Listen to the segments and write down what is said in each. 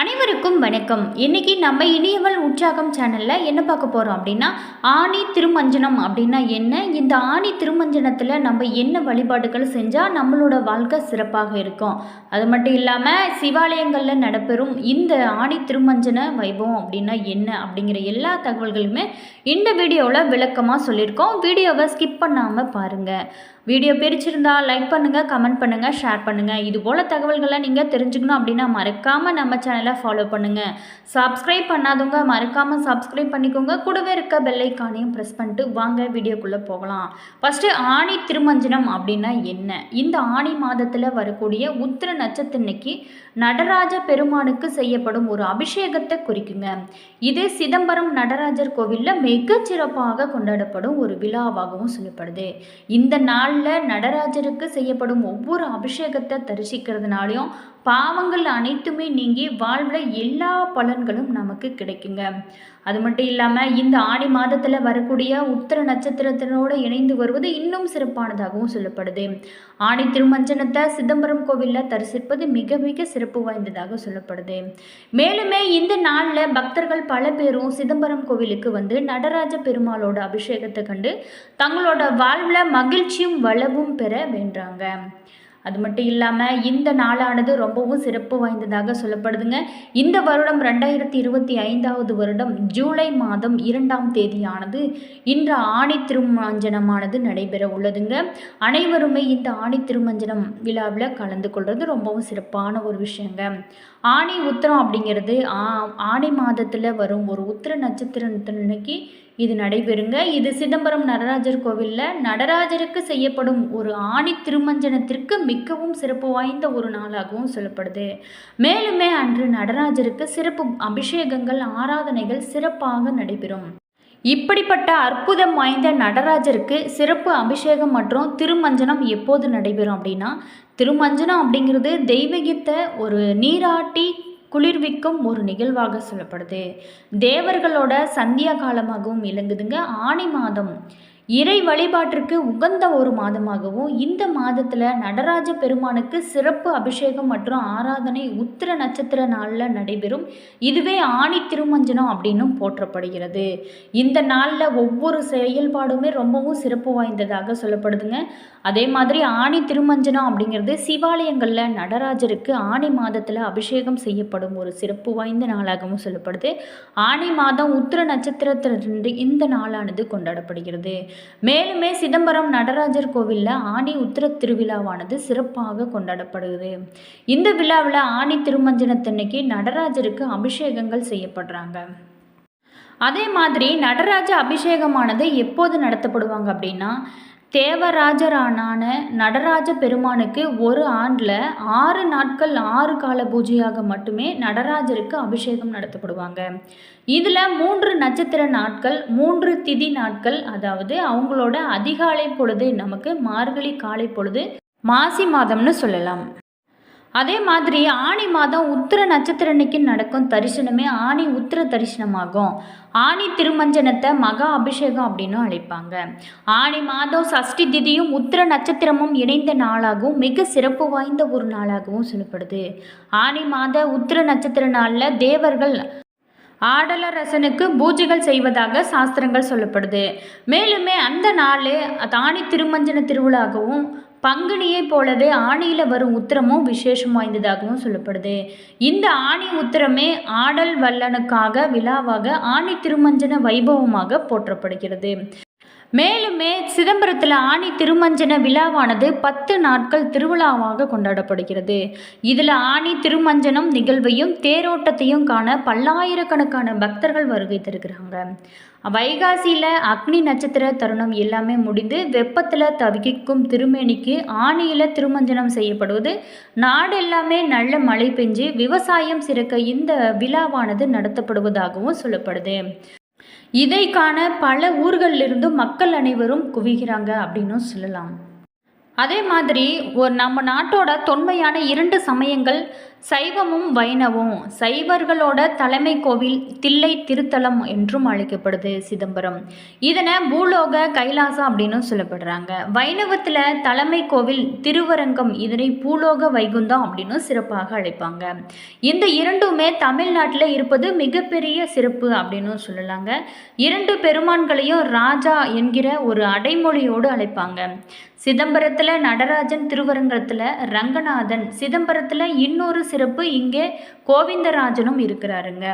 அனைவருக்கும் வணக்கம். இன்றைக்கி நம்ம இனியவள் உற்சாகம் சேனலில் என்ன பார்க்க போகிறோம் அப்படின்னா ஆணி திருமஞ்சனம் அப்படின்னா என்ன? இந்த ஆணி திருமஞ்சனத்தில் நம்ம என்ன வழிபாடுகள் செஞ்சால் நம்மளோட வாழ்க்கை சிறப்பாக இருக்கும். அது மட்டும் இல்லாமல் சிவாலயங்களில் நடைபெறும் இந்த ஆணி திருமஞ்சன வைபவம் அப்படின்னா என்ன? அப்படிங்கிற எல்லா தகவல்களுமே இந்த வீடியோவில் விளக்கமாக சொல்லியிருக்கோம். வீடியோவை ஸ்கிப் பண்ணாமல் பாருங்கள் வீடியோ பிரிச்சிருந்தா லைக் பண்ணுங்கள் கமெண்ட் பண்ணுங்கள் ஷேர் பண்ணுங்கள் இது போல் தகவல்களை நீங்கள் தெரிஞ்சுக்கணும் அப்படின்னா மறக்காமல் நம்ம சேனலை ஃபாலோ பண்ணுங்கள் சப்ஸ்கிரைப் பண்ணாதவங்க மறக்காமல் சப்ஸ்கிரைப் பண்ணிக்கோங்க. கூடவே இருக்க பெல்லைக்கானையும் ப்ரெஸ் பண்ணிட்டு வாங்க வீடியோக்குள்ளே போகலாம். ஃபஸ்ட்டு ஆணி திருமஞ்சனம் அப்படின்னா என்ன? இந்த ஆணி மாதத்தில் வரக்கூடிய உத்திர நட்சத்திரனைக்கு நடராஜ பெருமானுக்கு செய்யப்படும் ஒரு அபிஷேகத்தை குறிக்குங்க. இது சிதம்பரம் நடராஜர் கோவிலில் மிகச்சிறப்பாக கொண்டாடப்படும் ஒரு விழாவாகவும் சொல்லப்படுது. இந்த நாள் நாளில் நடராஜருக்கு செய்யப்படும் ஒவ்வொரு அபிஷேகத்தை தரிசிக்கிறதுனாலையும் பாவங்கள் அனைத்துமே நீங்கி வாழ்வில் எல்லா பலன்களும் நமக்கு கிடைக்குங்க. அது மட்டும் இல்லாமல் இந்த ஆடி மாதத்தில் வரக்கூடிய உத்திர நட்சத்திரத்தினோடு இணைந்து வருவது இன்னும் சிறப்பானதாகவும் சொல்லப்படுது. ஆணி திருமஞ்சனத்தை சிதம்பரம் கோவிலில் தரிசிப்பது மிக மிக சிறப்பு வாய்ந்ததாக சொல்லப்படுது. மேலுமே இந்த நாளில் பக்தர்கள் பல பேரும் சிதம்பரம் கோவிலுக்கு வந்து நடராஜ பெருமாளோட அபிஷேகத்தை கண்டு தங்களோட வாழ்வில் மகிழ்ச்சியும் வளவும் பெற வேண்டுறாங்க அது மட்டும் இல்லாமல் இந்த நாளானது ரொம்பவும் சிறப்பு வாய்ந்ததாக சொல்லப்படுதுங்க. இந்த வருடம் ரெண்டாயிரத்தி இருபத்தி ஐந்தாவது வருடம் ஜூலை மாதம் இரண்டாம் தேதியானது. இன்று ஆணி திருமஞ்சனமானது நடைபெற உள்ளதுங்க. அனைவருமே இந்த ஆணி திருமஞ்சனம் விழாவில் கலந்து கொள்வது ரொம்பவும் சிறப்பான ஒரு விஷயங்க. ஆணி உத்திரம் அப்படிங்கிறது ஆ- ஆணி மாதத்தில் வரும் ஒரு உத்திர நட்சத்திரத்தன்னைக்கு இது நடைபெறுங்க. இது சிதம்பரம் நடராஜர் கோவிலில் நடராஜருக்கு செய்யப்படும் ஒரு ஆணி திருமஞ்சனத்திற்கு மிகவும் சிறப்பு வாய்ந்த ஒரு நாளாகவும் சொல்லப்படுது. மேலுமே அன்று நடராஜருக்கு சிறப்பு அபிஷேகங்கள் ஆராதனைகள் சிறப்பாக நடைபெறும். இப்படிப்பட்ட அற்புதம் வாய்ந்த நடராஜருக்கு சிறப்பு அபிஷேகம் மற்றும் திருமஞ்சனம் எப்போது நடைபெறும் அப்படின்னா திருமஞ்சனம் அப்படிங்கிறது தெய்வீகத்தை ஒரு நீராட்டி குளிர்விக்கும் ஒரு நிகழ்வாக சொல்லப்படுது. தேவர்களோட சந்தியா காலமாகவும் விளங்குதுங்க. ஆணி மாதம். இறை வழிபாட்டிற்கு உகந்த ஒரு மாதமாகவும் இந்த மாதத்தில் நடராஜ பெருமானுக்கு சிறப்பு அபிஷேகம் மற்றும் ஆராதனை உத்திர நட்சத்திர நாளில் நடைபெறும். இதுவே ஆணி திருமஞ்சனம் அப்படின்னும் போற்றப்படுகிறது. இந்த நாளில் ஒவ்வொரு செயல்பாடுமே ரொம்பவும் சிறப்பு வாய்ந்ததாக சொல்லப்படுதுங்க. அதே மாதிரி ஆணி திருமஞ்சனம் அப்படிங்கிறது சிவாலயங்களில் நடராஜருக்கு ஆணி மாதத்தில் அபிஷேகம் செய்யப்படும் ஒரு சிறப்பு வாய்ந்த நாளாகவும் சொல்லப்படுது. ஆணி மாதம் உத்திர நட்சத்திரத்திலிருந்து இந்த நாளானது கொண்டாடப்படுகிறது. மேலுமே சிதம்பரம் நடராஜர் கோவிலில் ஆணி உத்திர திருவிழாவானது சிறப்பாக கொண்டாடப்படுகிறது. இந்த விழாவில் ஆணி திருமஞ்சனத்தன்னைக்கு நடராஜருக்கு அபிஷேகங்கள் செய்யப்படுறாங்க. அதே மாதிரி நடராஜ அபிஷேகமானது எப்போது நடத்தப்படுவாங்க அப்படின்னா தேவராஜரானான நடராஜ பெருமானுக்கு ஒரு ஆண்டில் ஆறு நாட்கள் ஆறு கால பூஜையாக மட்டுமே நடராஜருக்கு அபிஷேகம் நடத்தப்படுவாங்க. இதில் மூன்று நட்சத்திர நாட்கள் மூன்று திதி நாட்கள் அதாவது அவங்களோட அதிகாலை பொழுது நமக்கு மார்கழி காலை பொழுது மாசி மாதம்னு சொல்லலாம். அதே மாதிரி ஆணி மாதம் உத்திர நட்சத்திரனுக்கு நடக்கும் தரிசனமே ஆணி உத்திர தரிசனமாகும். ஆணி திருமஞ்சனத்தை மகா அபிஷேகம் அப்படின்னு அழைப்பாங்க. ஆணி மாதம் சஷ்டி திதியும் உத்திர நட்சத்திரமும் இணைந்த நாளாகவும் மிக சிறப்பு வாய்ந்த ஒரு நாளாகவும் சொல்லப்படுது. ஆணி மாத உத்திர நட்சத்திர நாளில் தேவர்கள் ஆடலரசனுக்கு பூஜைகள் செய்வதாக சாஸ்திரங்கள் சொல்லப்படுது. மேலுமே அந்த நாள் தானி திருமஞ்சன திருவிழாகவும் பங்குனியைப் போலவே ஆணியில் வரும் உத்திரமும் விசேஷம் வாய்ந்ததாகவும் சொல்லப்படுது. இந்த ஆணி உத்திரமே ஆடல் வல்லனுக்காக விழாவாக ஆணி திருமஞ்சன வைபவமாக போற்றப்படுகிறது. மேலுமே சிதம்பரத்தில் ஆணி திருமஞ்சன விழாவானது பத்து நாட்கள் திருவிழாவாக கொண்டாடப்படுகிறது. இதில் ஆணி திருமஞ்சனம் நிகழ்வையும் தேரோட்டத்தையும் காண பல்லாயிரக்கணக்கான பக்தர்கள் வருகை தருகிறாங்க. வைகாசியில் அக்னி நட்சத்திர தருணம் எல்லாமே முடிந்து வெப்பத்தில் தவிக்கும் திருமேனிக்கு ஆணியில் திருமஞ்சனம் செய்யப்படுவது நாடு எல்லாமே நல்ல மழை பெஞ்சு விவசாயம் சிறக்க இந்த விழாவானது நடத்தப்படுவதாகவும் சொல்லப்படுது. இதை காண பல ஊர்களிலிருந்து மக்கள் அனைவரும் குவிகிறாங்க அப்படின்னும் சொல்லலாம். அதே மாதிரி ஒரு நம்ம நாட்டோட தொன்மையான இரண்டு சமயங்கள் சைவமும் வைணவம். சைவர்களோட தலைமை கோவில் தில்லை திருத்தலம் என்றும் அழைக்கப்படுது சிதம்பரம். இதனை பூலோக கைலாசம் அப்படின்னு சொல்லப்படுறாங்க. வைணவத்தில் தலைமை கோவில் திருவரங்கம் இதனை பூலோக வைகுந்தம் அப்படின்னு சிறப்பாக அழைப்பாங்க. இந்த இரண்டுமே தமிழ்நாட்டில் இருப்பது மிகப்பெரிய சிறப்பு அப்படின்னு சொல்லலாங்க. இரண்டு பெருமான்களையும் ராஜா என்கிற ஒரு அடைமொழியோடு அழைப்பாங்க. சிதம்பரத்தில் நடராஜன் திருவரங்கத்தில் ரங்கநாதன் சிதம்பரத்தில் இன்னொரு சிறப்பு இங்கே கோவிந்தராஜனும் இருக்கிறாருங்க.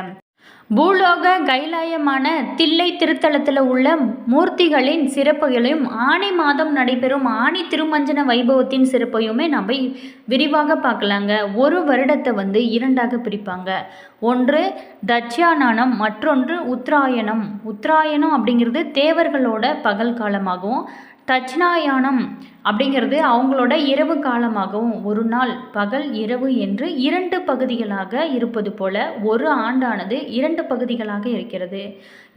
பூலோக கைலாயமான தில்லை திருத்தலத்தில் உள்ள மூர்த்திகளின் சிறப்புகளையும் ஆணி மாதம் நடைபெறும் ஆணி திருமஞ்சன வைபவத்தின் சிறப்பையுமே நம்ம விரிவாக பார்க்கலாங்க. ஒரு வருடத்தை வந்து இரண்டாக பிரிப்பாங்க. ஒன்று தட்சியானானம் மற்றொன்று உத்தராயணம். உத்தராயணம் அப்படிங்கிறது தேவர்களோட பகல் காலமாகவும் தட்சிணாயானம் அப்படிங்கிறது அவங்களோட இரவு காலமாகவும் ஒரு நாள் பகல் இரவு என்று இரண்டு பகுதிகளாக இருப்பது போல ஒரு ஆண்டானது இரண்டு பகுதிகளாக இருக்கிறது.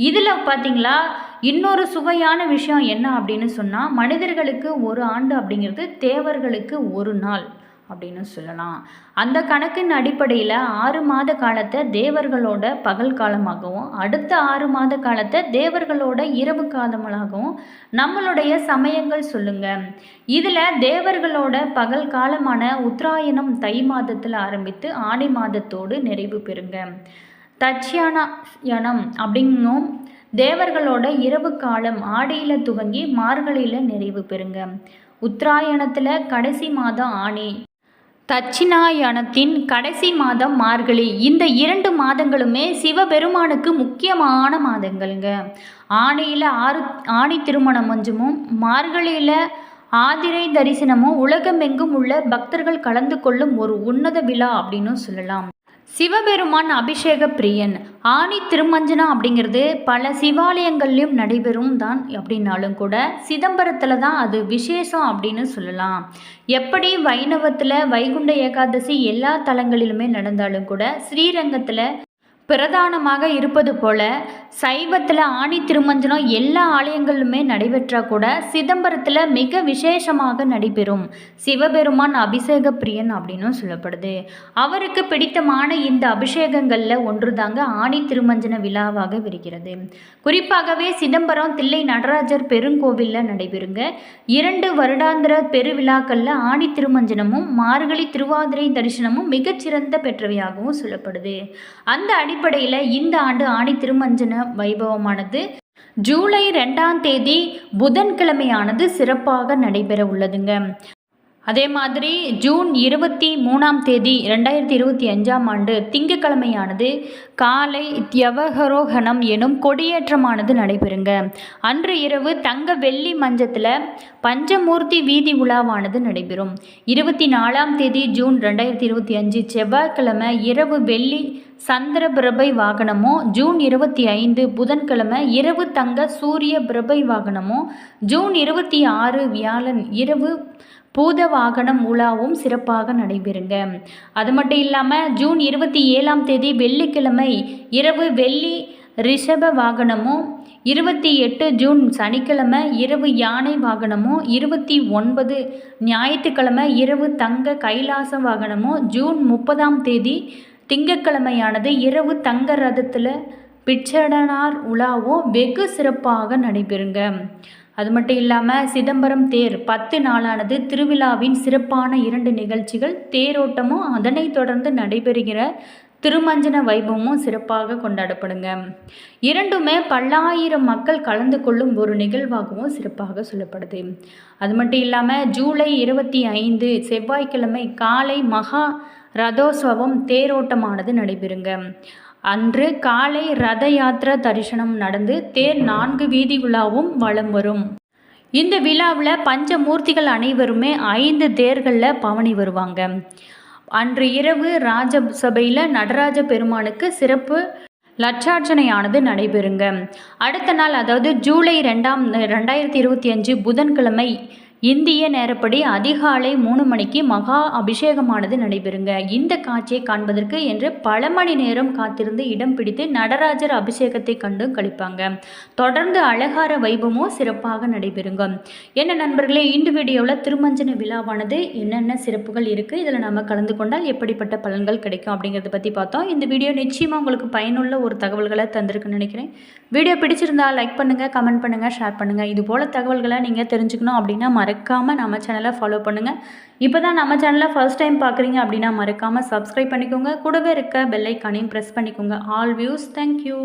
இதில் பார்த்தீங்களா இன்னொரு சுவையான விஷயம் என்ன அப்படின்னு சொன்னால் மனிதர்களுக்கு ஒரு ஆண்டு அப்படிங்கிறது தேவர்களுக்கு ஒரு நாள். அப்படின்னு சொல்லலாம். அந்த கணக்கின் அடிப்படையில் ஆறு மாத காலத்தை தேவர்களோட பகல் காலமாகவும் அடுத்த ஆறு மாத காலத்தை தேவர்களோட இரவு காலமாகவும் நம்மளுடைய சமயங்கள் சொல்லுங்க. இதில் தேவர்களோட பகல் காலமான உத்தராயணம் தை மாதத்தில் ஆரம்பித்து ஆடி மாதத்தோடு நிறைவு பெறுங்க. தட்சியானயனம் அப்படிங்கும் தேவர்களோட இரவு காலம் ஆடியில் துவங்கி மார்கழியில் நிறைவு பெறுங்க. உத்தராயணத்தில் கடைசி மாதம் ஆணி. தட்சிணாயனத்தின் கடைசி மாதம் மார்கழி. இந்த இரண்டு மாதங்களுமே சிவபெருமானுக்கு முக்கியமான மாதங்கள்ங்க. ஆணையில் ஆறு ஆணி திருமணம் மஞ்சமும் மார்கழியில் ஆதிரை தரிசனமும் உலகமெங்கும் உள்ள பக்தர்கள் கலந்து கொள்ளும் ஒரு உன்னத விழா அப்படின்னு சொல்லலாம். சிவபெருமான் அபிஷேக பிரியன். ஆணி திருமஞ்சனம் அப்படிங்கிறது பல சிவாலயங்கள்லையும் நடைபெறும் தான் அப்படின்னாலும் கூட சிதம்பரத்தில் தான் அது விசேஷம் அப்படின்னு சொல்லலாம். எப்படி வைணவத்தில் வைகுண்ட ஏகாதசி எல்லா தலங்களிலுமே நடந்தாலும் கூட ஸ்ரீரங்கத்தில் பிரதானமாக இருப்பது போல சைவத்தில் ஆணி திருமஞ்சனம் எல்லா ஆலயங்களிலுமே நடைபெற்றால் கூட சிதம்பரத்தில் மிக விசேஷமாக நடைபெறும். சிவபெருமான் அபிஷேக பிரியன் அப்படின்னும் சொல்லப்படுது. அவருக்கு பிடித்தமான இந்த அபிஷேகங்களில் ஒன்று தாங்க ஆணி திருமஞ்சன விழாவாக விரிகிறது. குறிப்பாகவே சிதம்பரம் தில்லை நடராஜர் பெருங்கோவிலில் நடைபெறுங்க. இரண்டு வருடாந்திர பெருவிழாக்களில் ஆணி திருமஞ்சனமும் மார்கழி திருவாதிரை தரிசனமும் மிகச்சிறந்த பெற்றவையாகவும் சொல்லப்படுது. அந்த அடிப்படையில் இந்த ஆண்டு ஆணி திருமஞ்சன வைபவமானது. ஜூலை ரெண்டாம் தேதி புதன்கிழமையானது சிறப்பாக நடைபெற உள்ளதுங்க. அதே மாதிரி ஜூன் இருபத்தி மூணாம் தேதி ரெண்டாயிரத்தி இருபத்தி அஞ்சாம் ஆண்டு திங்கக்கிழமையானது காலை தியவகரோகணம் எனும் கொடியேற்றமானது நடைபெறுங்க. அன்று இரவு தங்க வெள்ளி மஞ்சத்தில் பஞ்சமூர்த்தி வீதி உலாவானது நடைபெறும். இருபத்தி நாலாம் தேதி ஜூன் ரெண்டாயிரத்தி இருபத்தி அஞ்சு செவ்வாய்க்கிழமை இரவு வெள்ளி சந்திர பிரபை வாகனமோ ஜூன் இருபத்தி ஐந்து புதன்கிழமை இரவு தங்க சூரிய பிரபை வாகனமோ ஜூன் இருபத்தி ஆறு வியாழன் இரவு பூத வாகனம் உலாவும் சிறப்பாக நடைபெறுங்க. அது மட்டும் இல்லாமல் ஜூன் இருபத்தி ஏழாம் தேதி வெள்ளிக்கிழமை இரவு வெள்ளி ரிஷப வாகனமும் இருபத்தி எட்டு ஜூன் சனிக்கிழமை இரவு யானை வாகனமும் இருபத்தி ஒன்பது ஞாயிற்றுக்கிழமை இரவு தங்க கைலாச வாகனமும் ஜூன் முப்பதாம் தேதி திங்கக்கிழமையானது இரவு தங்க ரதத்தில் பிச்சடனார் உலாவும் வெகு சிறப்பாக நடைபெறுங்க. அது மட்டும் இல்லாமல் சிதம்பரம் தேர் பத்து நாளானது திருவிழாவின் சிறப்பான இரண்டு நிகழ்ச்சிகள் தேரோட்டமும் அதனைத் தொடர்ந்து நடைபெறுகிற திருமஞ்சன வைபவமும் சிறப்பாக கொண்டாடப்படுங்க. இரண்டுமே பல்லாயிரம் மக்கள் கலந்து கொள்ளும் ஒரு நிகழ்வாகவும் சிறப்பாக சொல்லப்படுது. அது மட்டும் இல்லாமல் ஜூலை இருபத்தி ஐந்து செவ்வாய்க்கிழமை காலை மகா ரதோத்சவம் தேரோட்டமானது நடைபெறுங்க. அன்று காலை ரத யாத்திரா தரிசனம் நடந்து தேர் நான்கு வீதி விழாவும் வலம் வரும். இந்த விழாவில் பஞ்சமூர்த்திகள் அனைவருமே ஐந்து தேர்களில் பவனி வருவாங்க. அன்று இரவு ராஜசபையில் நடராஜ பெருமானுக்கு சிறப்பு லட்சார்ச்சனையானது நடைபெறுங்க. அடுத்த நாள் அதாவது ஜூலை ரெண்டாம் ரெண்டாயிரத்தி இருபத்தி அஞ்சு புதன்கிழமை இந்திய நேரப்படி அதிகாலை மூணு மணிக்கு மகா அபிஷேகமானது நடைபெறுங்க. இந்த காட்சியை காண்பதற்கு என்று பல மணி நேரம் காத்திருந்து இடம் பிடித்து நடராஜர் அபிஷேகத்தை கண்டு கழிப்பாங்க தொடர்ந்து அழகார வைபவமும் சிறப்பாக நடைபெறுங்க. என்ன நண்பர்களே இந்த வீடியோவில் திருமஞ்சன விழாவானது என்னென்ன சிறப்புகள் இருக்குது இதில் நம்ம கலந்து கொண்டால் எப்படிப்பட்ட பலன்கள் கிடைக்கும் அப்படிங்கிறத பற்றி பார்த்தோம். இந்த வீடியோ நிச்சயமாக உங்களுக்கு பயனுள்ள ஒரு தகவல்களை தந்திருக்குன்னு நினைக்கிறேன். வீடியோ பிடிச்சிருந்தா லைக் பண்ணுங்கள் கமெண்ட் பண்ணுங்கள் ஷேர் பண்ணுங்கள் இது போல் தகவல்களை நீங்கள் தெரிஞ்சுக்கணும் அப்படின்னா மறக்காமல் நம்ம சேனலை ஃபாலோ பண்ணுங்கள் இப்போ தான் நம்ம சேனலை ஃபர்ஸ்ட் டைம் பார்க்குறீங்க அப்படின்னா மறக்காமல் சப்ஸ்கிரைப் பண்ணிக்கோங்க. கூடவே இருக்க பெல்லைக்கானையும் ப்ரெஸ் பண்ணிக்கோங்க. All views thank you